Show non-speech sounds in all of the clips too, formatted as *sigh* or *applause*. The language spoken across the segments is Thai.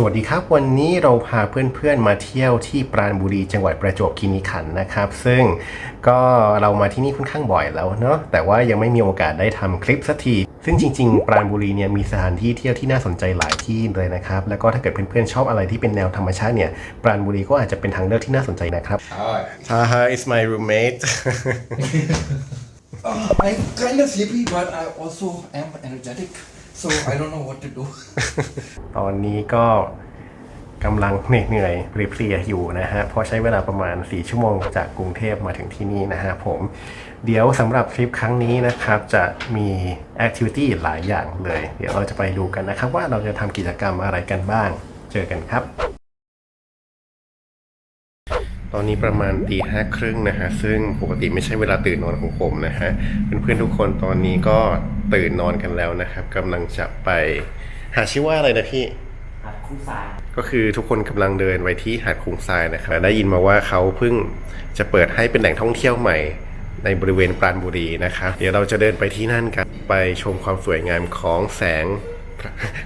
สวัสดีครับ วันนี้เราพาเพื่อนๆมาเที่ยวที่ปราณบุรีจังหวัดประจวบคีรีขันธ์นะครับ ซึ่งก็เรามาที่นี่ค่อนข้างบ่อยแล้วเนาะแต่ว่ายังไม่มีโอกาสได้ทำคลิปสักที ซึ่งจริงๆ ปราณบุรีเนี่ยมีสถานที่เที่ยวที่น่าสนใจหลายที่เลยนะครับ แล้วก็ถ้าเกิดเพื่อนๆชอบอะไรที่เป็นแนวธรรมชาติเนี่ยปราณบุรีก็อาจจะเป็นทางเลือกที่น่าสนใจนะครับ Hi. Taha is my roommate Uh, I'm kind of sleepy, but I also am energetic, so I don't know what to do. ตอนนี้ก็กำลังเหนื่อยเพลียๆอยู่นะฮะ เพราะใช้เวลาประมาณ 4 ชั่วโมงจากกรุงเทพมาถึงที่นี่นะฮะผม เดี๋ยวสำหรับทริปครั้งนี้นะครับ จะมีแอคทิวิตี้หลายอย่างเลย เดี๋ยวเราจะไปดูกันนะครับ ว่าเราจะทำกิจกรรมอะไรกันบ้าง เจอกันครับ ตอนนี้ประมาณตีห้าครึ่งนะฮะ ซึ่งปกติไม่ใช่เวลาตื่นนอนของผมนะฮะ เพื่อนๆทุกคนตอนนี้ก็ตื่นนอนกันแล้วนะครับกำลังจะไปหาชื่อว่าอะไรนะพี่หาดคู่ทราย ก็คือทุกคนกำลังเดินไปที่หาดคุงทรายนะครับได้ยินมาว่าเขาเพิ่งจะเปิดให้เป็นแหล่งท่องเที่ยวใหม่ ในบริเวณปราณบุรีนะครับ เดี๋ยวเราจะเดินไปที่นั่นกัน ไปชมความสวยงามของแสง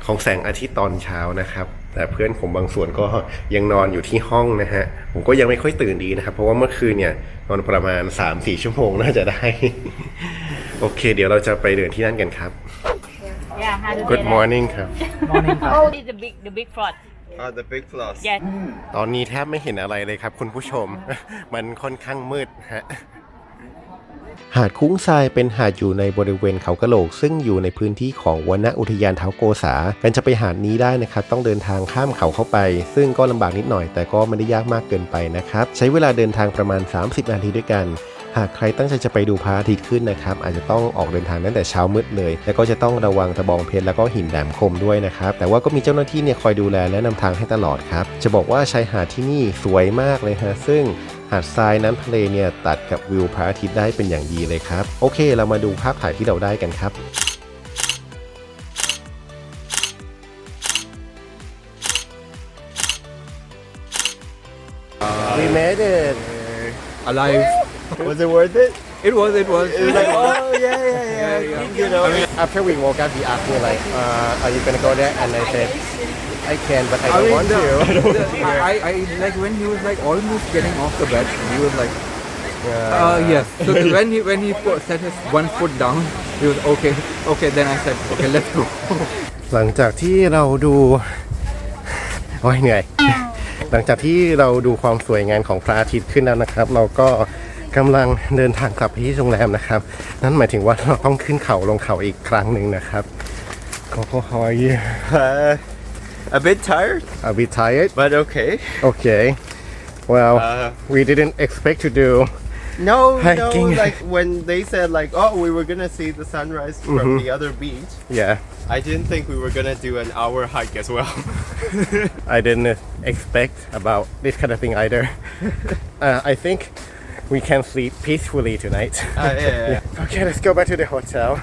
ของแสงอาทิตย์ตอนเช้านะครับ แต่เพื่อนผมบางส่วนก็ยังนอนอยู่ที่ห้องนะฮะ ผมก็ยังไม่ค่อยตื่นดีนะครับ เพราะว่าเมื่อคืนเนี่ยนอนประมาณ 3-4 ชั่วโมงน่าจะได้ โอเค เดี๋ยวเราจะไปเดินที่นั่นกันครับ Yeah, how to say Good that? morning ครับ Oh, it's the big, the big fraud. Oh, the big plus. Yes. ตอนนี้แทบไม่เห็นอะไรเลยครับคุณผู้ชม มันค่อนข้างมืดฮะ หาดคุ้งทรายเป็นหาดอยู่ในบริเวณเขากระโหลก ซึ่งอยู่ในพื้นที่ของวนอุทยานเท้าโกษาการจะไปหาดนี้ได้นะครับ ต้องเดินทางข้ามเขาเข้าไป ซึ่งก็ลำบากนิดหน่อย แต่ก็ไม่ได้ยากมากเกินไปนะครับ ใช้เวลาเดินทางประมาณ 30 นาทีด้วยกัน หากใครตั้งใจจะไปดูพระอาทิตย์ขึ้นนะครับ อาจจะต้องออกเดินทางตั้งแต่เช้ามืดเลย แล้วก็จะต้องระวังตะบองเพชรแล้วก็หินแหลมคมด้วยนะครับ แต่ว่าก็มีเจ้าหน้าที่เนี่ยคอยดูแลและนำทางให้ตลอดครับ จะบอกว่าชายหาดที่นี่สวยมากเลยฮะซึ่ง หาดทรายน้ำทะเลเนี่ยตัดกับวิวพระอาทิตย์ได้เป็นอย่างดีเลยครับ โอเค เรามาดูภาพถ่ายที่เราได้กันครับ We made it alive. Was it worth it? It was, it was. It was like, oh yeah, yeah, yeah. yeah. You know, After we woke up, he asked me like, uh, "Are you gonna go there?" And I said, "I can, but I I don't mean, want the, to." the- I, I, like when he was like almost getting off the bed, he was like, uh, yes. So when he when he put, set his one foot down, he was okay, okay. Then I said, okay, let's go. หลังจากที่เราดูโอ้ยเหนื่อย หลังจากที่เราดูความสวยงามของพระอาทิตย์ขึ้นแล้วนะครับ เราก็กำลังเดินทางกลับไปที่โรงแรมนะครับ นั่นหมายถึงว่าเราต้องขึ้นเขาลงเขาอีกครั้งหนึ่งนะครับโอ้โห how are you uh, a bit tired, a bit tired but okay. okay well Uh, we didn't expect to do No, Hiking. no. Like when they said like, oh, we were gonna see the sunrise from the other beach. yeah I didn't think we were gonna do an hour hike as well. *laughs* I didn't expect about this kind of thing either. *laughs* uh, I think we can sleep peacefully tonight. Uh, yeah, yeah, yeah. *laughs* okay, let's go back to the hotel.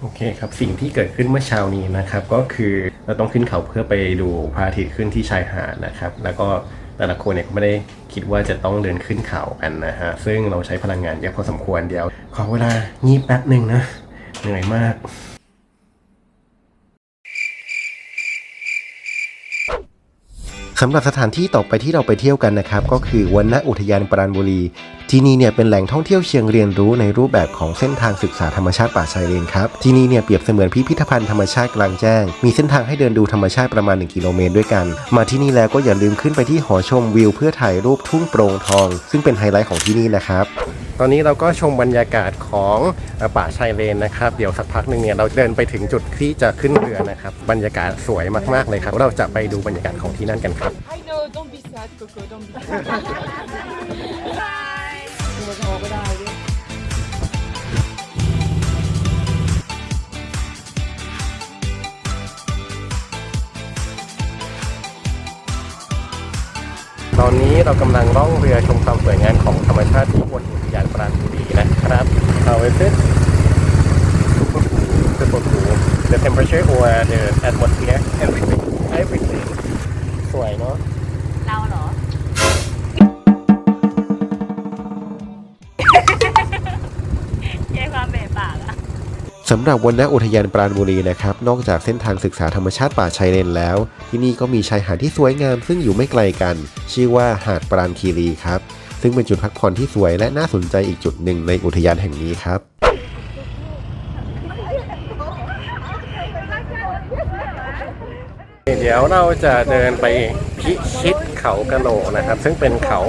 โอเคครับ สิ่งที่เกิดขึ้นเมื่อเช้านี้นะครับ ก็คือเราต้องขึ้นเขาเพื่อไปดูพระอาทิตย์ขึ้นที่ชายหาดนะครับ แล้วก็แต่ละคนเนี่ยก็ไม่ได้คิดว่าจะต้องเดินขึ้นเขากันนะฮะ ซึ่งเราใช้พลังงานเยอะพอสมควรเดียว ขอเวลางีบแป๊บหนึ่งนะ เหนื่อยมากสำหรับสถานที่ต่อไปที่เราไปเที่ยวกันนะครับ ก็คือวันณอุทยานปราณบุรีที่นี่เนี่ยเป็นแหล่งท่องเที่ยวเชิงเรียนรู้ในรูปแบบของเส้นทางศึกษาธรรมชาติป่าชายเลนครับที่นี่เนี่ยเปรียบเสมือนพิพิธภัณฑ์ธรรมชาติกลางแจ้ง มีเส้นทางให้เดินดูธรรมชาติประมาณ 1 กิโลเมตรด้วยกัน มาที่นี่แล้วก็อย่าลืมขึ้นไปที่หอชมวิว เพื่อถ่ายรูปทุ่งโปร่งทอง ซึ่งเป็นไฮไลท์ของที่นี่นะครับตอนนี้เราก็ชมบรรยากาศของเอ่อป่าชายเลนนะครับ เดี๋ยวสักพักหนึ่งเนี่ยเราเดินไปถึงจุดที่จะขึ้นเรือนะครับ บรรยากาศสวยมากๆเลยครับ เราจะไปดูบรรยากาศของที่นั่นกันครับ I know, don't be sad, Coco, don't be sad. Bye. ตอนนี้เรากำลังล่องเรือชมความสวยงามของธรรมชาติที่บนอุทยานปราณบุรีนะครับ How is it? Super cool. The temperature or the atmosphere? Everything. Everything. สวยเนาะ สำหรับวนณอุทยานปราณบุรีนะครับ นอกจากเส้นทางศึกษาธรรมชาติป่าชายเลนแล้ว ที่นี่ก็มีชายหาดที่สวยงามซึ่งอยู่ไม่ไกลกัน ชื่อว่าหาดปราณคีรีครับ ซึ่งเป็นจุดพักผ่อนที่สวยและน่าสนใจอีกจุดหนึ่งในอุทยานแห่งนี้ครับเดี๋ยวเราจะเดินไปพิชิต เขากะโหลกนะครับ ซึ่งเป็นเขา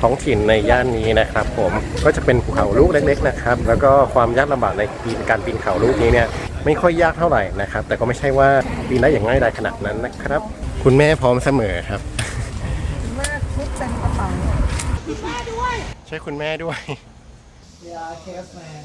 ท้องถิ่นในย่านนี้นะครับ ผมก็จะเป็นภูเขาลูกเล็ก ๆนะครับ แล้วก็ความยากลำบากในการปีนเขาลูกนี้เนี่ยไม่ค่อยยากเท่าไหร่นะครับ แต่ก็ไม่ใช่ว่าปีนได้อย่างง่ายดายขนาดนั้นนะครับ คุณแม่พร้อมเสมอครับมากชุดเต็มกระเป๋าใช่คุณแม่ด้วย Yeah, caveman.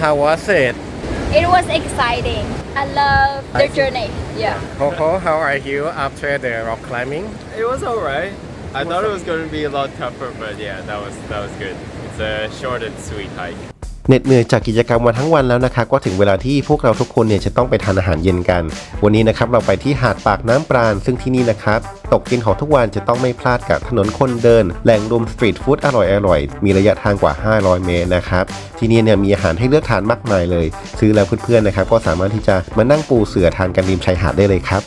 How was it It was exciting. I love the journey. Yeah. Coco how are you after the rock climbing It was alright. I thought it was going to be a lot tougher, but yeah, that was that was good. It's a short and sweet hike. เหน็ดเหนื่อยจากกิจกรรมมาทั้งวันแล้วนะครับก็ถึงเวลาที่พวกเราทุกคนเนี่ยจะต้องไปทานอาหารเย็นกัน วันนี้นะครับเราไปที่หาดปากน้ำปราณ ซึ่งที่นี่นะครับตกเย็นของทุกวันจะต้องไม่พลาดกับถนนคนเดิน แหล่งรวมสตรีทฟู้ดอร่อยๆมีระยะทางกว่า 500 เมตรนะครับที่นี่เนี่ยมีอาหารให้เลือกทานมากมายเลย ซื้อแล้วเพื่อนๆนะครับก็สามารถที่จะมานั่งปูเสือทานกันริมชายหาดได้เลยครับ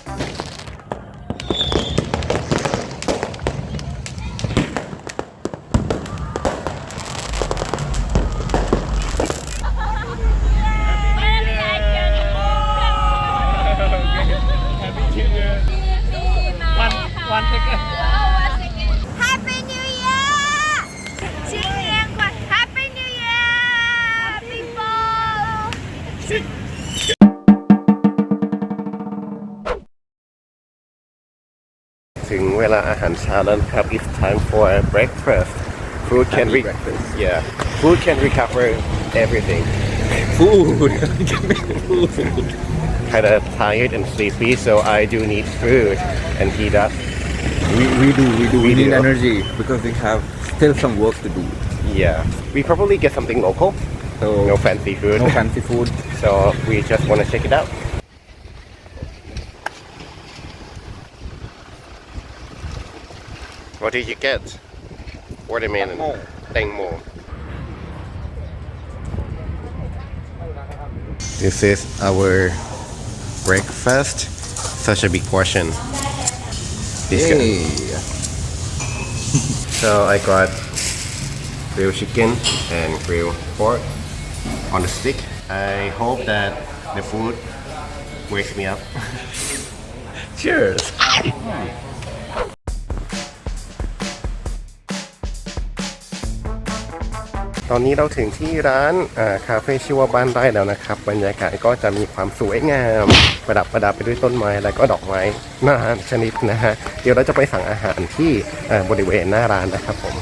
Happy New Year! 新年快 Happy New Year, people! ถึงเวลาอาหารเช้าแล้วนะครับ it's time for breakfast food can re yeah food can recover everything *laughs* food kind of tired and sleepy so I do need food and he does we, we do, we do. We, We need do. energy because we have still some work to do. yeah we probably get something local So no fancy food no fancy food. *laughs* so we just want to check it out what did you get watermelon Tengmo. This is our breakfast. Such a big portion. This guy- *laughs* So I got grilled chicken and grilled pork on the stick. I hope that the food wakes me up. *laughs* Cheers. Hmm. ตอนนี้เราถึงที่ร้านคาเฟ่ชื่อว่าบ้านไร่แล้วนะครับ บรรยากาศก็จะมีความสวยงาม ประดับประดับไปด้วยต้นไม้และก็ดอกไม้นานาชนิดนะฮะเดี๋ยวเราจะไปสั่งอาหารที่บริเวณหน้าร้านนะครับผม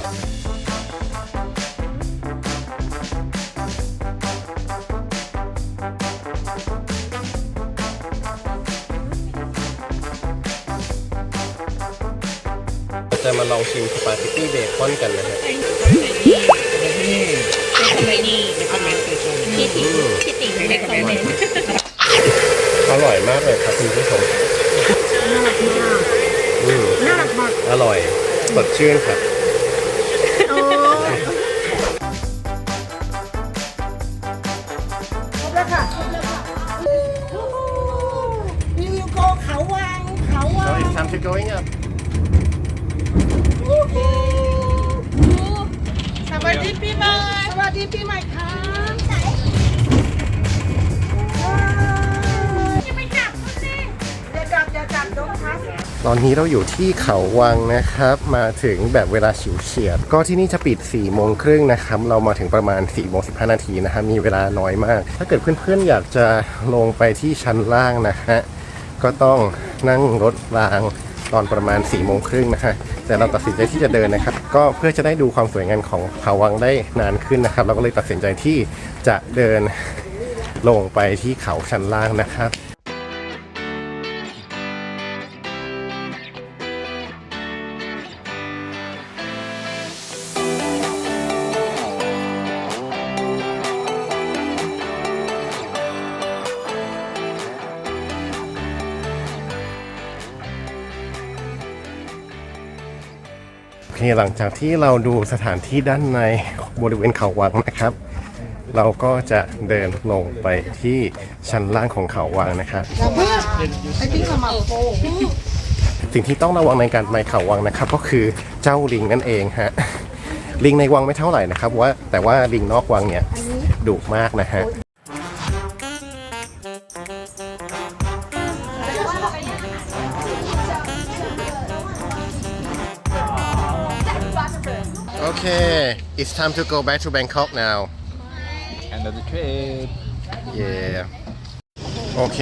จะมาลองชิมสปาเกตตี้เบคอนกันนะฮะ ที่ติที่ติในคอมเมนต์อร่อยมากเลยครับคุณผู้ชมน่ารักมากน่ารักมากอร่อยสดชื่นครับครบแล้วค่ะครบแล้วค่ะวิวโกเขาวังเขาวั So ง it's time to going up สวัสดีปีใหม่สวัสดีปีใหม่ค่ะ จับอย่าจับโดนทัสตอนนี้เราอยู่ที่เขาวังนะครับ มาถึงแบบเวลาฉิวเฉียด ก็ที่นี่จะปิด4ี่โมงครึ่งนะครับ เรามาถึงประมาณ4ี่โมงสินาทีนะฮะมีเวลาน้อยมาก ถ้าเกิดเพื่อนๆอยากจะลงไปที่ชั้นล่างนะฮะก็ต้องนั่งรถรางตอนประมาณ4ี่โมงครึ่งนะฮะแต่เราตัดสินใจที่จะเดินนะครับ ก็เพื่อจะได้ดูความสวยงามของเขาวังได้นานขึ้นนะครับ เราก็เลยตัดสินใจที่จะเดินลงไปที่เขาชั้นล่างนะครับ เคหลังจากที่เราดูสถานที่ด้านในบริเวณเขาวังนะครับ เราก็จะเดินลงไปที่ชั้นล่างของเขาวังนะครับสิ่งที่ต้องระวังในการไปเขาวังนะครับ ก็คือเจ้าลิงนั่นเองฮะลิงในวังไม่เท่าไหร่นะครับว่าแต่ว่าลิงนอกวังเนี่ยดุมากนะฮะ Okay, it's time to go back to Bangkok now. End of the trip. Yeah. โอเค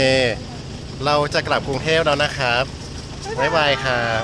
เราจะกลับกรุงเทพแล้วนะครับ บ๊ายบายครับ